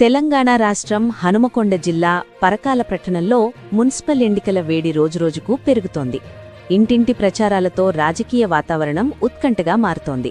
తెలంగాణ రాష్ట్రం హనుమకొండ జిల్లా పరకాల పట్టణంలో మున్సిపల్ ఎన్నికల వేడి రోజురోజుకు పెరుగుతోంది. ఇంటింటి ప్రచారాలతో రాజకీయ వాతావరణం ఉత్కంఠగా మారుతోంది.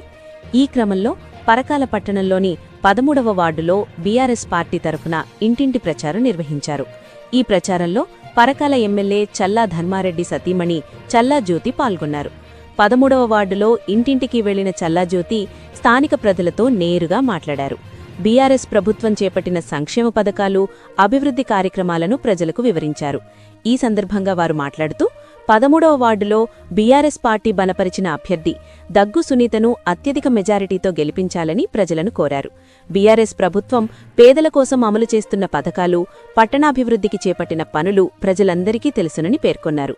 ఈ క్రమంలో పరకాల పట్టణంలోని పదమూడవ వార్డులో బీఆర్ఎస్ పార్టీ తరఫున ఇంటింటి ప్రచారం నిర్వహించారు. ఈ ప్రచారంలో పరకాల ఎమ్మెల్యే చల్లా ధర్మారెడ్డి సతీమణి చల్లాజ్యోతి పాల్గొన్నారు. పదమూడవ వార్డులో ఇంటింటికి వెళ్ళిన చల్లాజ్యోతి స్థానిక ప్రజలతో నేరుగా మాట్లాడారు. బీఆర్ఎస్ ప్రభుత్వం చేపట్టిన సంక్షేమ పథకాలు అభివృద్ధి కార్యక్రమాలను ప్రజలకు వివరించారు. ఈ సందర్భంగా వారు మాట్లాడుతూ పదమూడవ వార్డులో బీఆర్ఎస్ పార్టీ బలపరిచిన అభ్యర్థి దగ్గు సునీతను అత్యధిక మెజారిటీతో గెలిపించాలని ప్రజలను కోరారు. బీఆర్ఎస్ ప్రభుత్వం పేదల కోసం అమలు చేస్తున్న పథకాలు పట్టణాభివృద్ధికి చేపట్టిన పనులు ప్రజలందరికీ తెలుసునని పేర్కొన్నారు.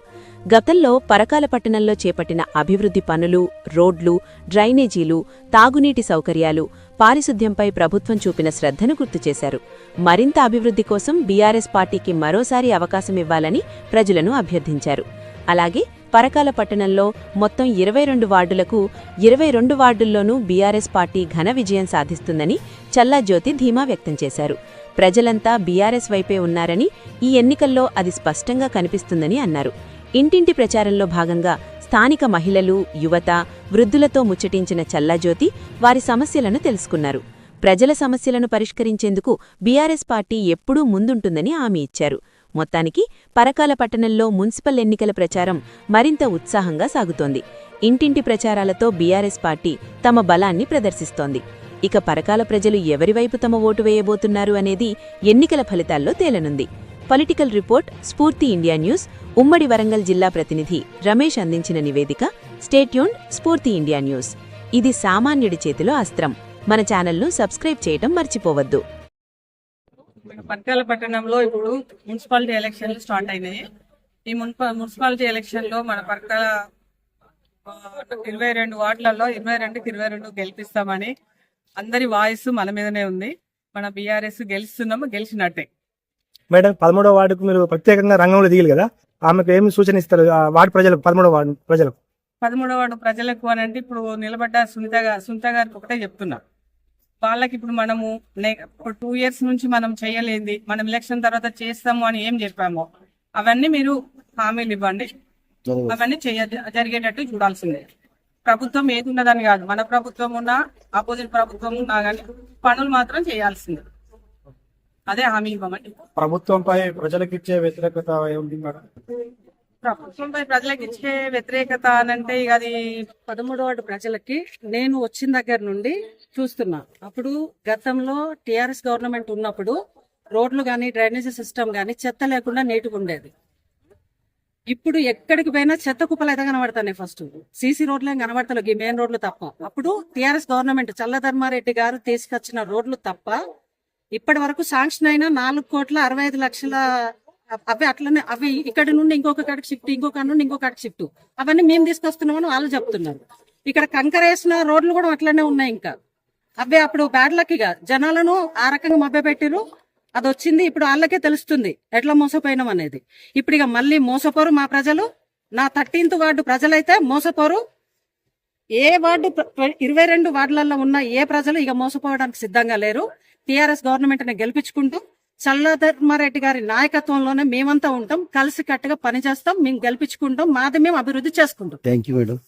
గతంలో పరకాల పట్టణంలో చేపట్టిన అభివృద్ధి పనులు రోడ్లు డ్రైనేజీలు తాగునీటి సౌకర్యాలు పారిశుద్ధ్యంపై ప్రభుత్వం చూపిన శ్రద్ధను గుర్తు చేశారు. మరింత అభివృద్ధి కోసం బీఆర్ఎస్ పార్టీకి మరోసారి అవకాశం ఇవ్వాలని ప్రజలను అభ్యర్థించారు. అలాగే పరకాల పట్టణంలో మొత్తం ఇరవై రెండు వార్డులకు ఇరవై రెండు వార్డుల్లోనూ బీఆర్ఎస్ పార్టీ ఘన విజయం సాధిస్తుందని చల్లాజ్యోతి ధీమా వ్యక్తం చేశారు. ప్రజలంతా బీఆర్ఎస్ వైపే ఉన్నారని ఈ ఎన్నికల్లో అది స్పష్టంగా కనిపిస్తుందని అన్నారు. ఇంటింటి ప్రచారంలో భాగంగా స్థానిక మహిళలు యువత వృద్ధులతో ముచ్చటించిన చల్లాజ్యోతి వారి సమస్యలను తెలుసుకున్నారు. ప్రజల సమస్యలను పరిష్కరించేందుకు బీఆర్ఎస్ పార్టీ ఎప్పుడూ ముందుంటుందని హామీ ఇచ్చారు. మొత్తానికి పరకాల పట్టణంలో మున్సిపల్ ఎన్నికల ప్రచారం మరింత ఉత్సాహంగా సాగుతోంది. ఇంటింటి ప్రచారాలతో బీఆర్ఎస్ పార్టీ తమ బలాన్ని ప్రదర్శిస్తోంది. ఇక పరకాల ప్రజలు ఎవరివైపు తమ ఓటు వేయబోతున్నారు అనేది ఎన్నికల ఫలితాల్లో తేలనుంది. Political report Spoorthi India news ఉమ్మడి వరంగల్ జిల్లా ప్రతినిధి రమేష్ అందించిన నివేదిక స్టేట్యూన్ స్ఫూర్తి ఇండియా న్యూస్. ఇది సామాన్యుడి చేతిలో అస్త్రం. మన ఛానల్ను సబ్స్క్రైబ్ చేయటం మర్చిపోవద్దు. మన పట్టాల పట్టణంలో ఇప్పుడు మున్సిపాలిటీ ఎలక్షన్లు స్టార్ట్ అయినాయి. ఈ మున్ప మున్సిపాలిటీ ఎలక్షన్లో మన పట్టాల ఇరవై రెండు వార్డులలో ఇరవై రెండుకి ఇరవై రెండు గెలిపిస్తామని అందరి వాయిస్ మన మీదనే ఉంది. మన బీఆర్ఎస్ గెలుస్తున్నాము? గెలిచినట్టే. మేడం పదమూడవ వార్డుకు మీరు ప్రత్యేకంగా రంగంలో దిగారు కదా? ఆమెకు ఏమి సూచన ఇస్తారు? ఆ వార్డు ప్రజలకు పదమూడవ వార్డు ప్రజలకు. పదమూడవ వార్డు ప్రజలకు అని అంటే ఇప్పుడు నిలబడ్డ సునీత గారు సునీత గారికి ఒకటే చెప్తున్నా. వాళ్ళకి ఇప్పుడు మనము ఇప్పుడు టూ ఇయర్స్ నుంచి మనం చేయలేంది. మనం ఎలక్షన్ తర్వాత చేస్తాము అని ఏం చెప్పామో అవన్నీ మీరు హామీలు ఇవ్వండి. అవన్నీ చేయ జరిగేటట్టు చూడాల్సిందే. ప్రభుత్వం ఏది ఉన్నదని కాదు. మన ప్రభుత్వం ఉన్నా ఆపోజిట్ ప్రభుత్వం ఉన్నా కానీ పనులు మాత్రం చేయాల్సిందే. అదే హామీ ఇవ్వమండి. ప్రభుత్వంపై ప్రజలకు ఇచ్చే వ్యతిరేకత ఏముంది మేడం? ప్రభుత్వంపై ప్రజలకు ఇచ్చే వ్యతిరేకత అనంటే ఇక అది పదమూడో వార్డు ప్రజలకి నేను వచ్చిన దగ్గర నుండి చూస్తున్నా. అప్పుడు గతంలో టిఆర్ఎస్ గవర్నమెంట్ ఉన్నప్పుడు రోడ్లు కానీ డ్రైనేజీ సిస్టమ్ కానీ చెత్త లేకుండా నీటుగా ఉండేది. ఇప్పుడు ఎక్కడికి పోయినా చెత్త కుప్పలు అయితే కనబడతాయి ఫస్ట్ సీసీ రోడ్లు ఏం కనబడతలేవు ఈ మెయిన్ రోడ్లు తప్ప. అప్పుడు టిఆర్ఎస్ గవర్నమెంట్ చల్లధర్మారెడ్డి గారు తీసుకొచ్చిన రోడ్లు తప్ప ఇప్పటి వరకు శాంక్షన్ అయిన నాలుగు కోట్ల అరవై ఐదు లక్షల అవి అట్లనే అవి ఇక్కడి నుండి ఇంకొక కాడికి షిఫ్ట్ ఇంకొక నుండి ఇంకొక కాడికి షిఫ్ట్ అవన్నీ మేము తీసుకొస్తున్నామని వాళ్ళు చెప్తున్నారు. ఇక్కడ కంకర వేసిన రోడ్లు కూడా అట్లనే ఉన్నాయి ఇంకా. అవి అప్పుడు బ్యాడ్ లక్కీగా జనాలను ఆ రకంగా మభ్య పెట్టిరు అది వచ్చింది ఇప్పుడు వాళ్ళకే తెలుస్తుంది ఎట్లా మోసపోయినాం అనేది. ఇప్పుడు ఇక మళ్ళీ మోసపోరు మా ప్రజలు. నా థర్టీన్త్ వార్డు ప్రజలైతే మోసపోరు. ఏ వార్డు ఇరవై రెండు వార్డులలో ఉన్న ఏ ప్రజలు ఇక మోసపోవడానికి సిద్ధంగా లేరు. టిఆర్ఎస్ గవర్నమెంట్ని గెలిపించుకుంటూ చల్లధర్మారెడ్డి గారి నాయకత్వంలోనే మేమంతా ఉంటాం. కలిసి కట్టుగా పనిచేస్తాం. మేము గెలిపించుకుంటాం. మాది మేము అభివృద్ధి చేసుకుంటాం. Thank you madam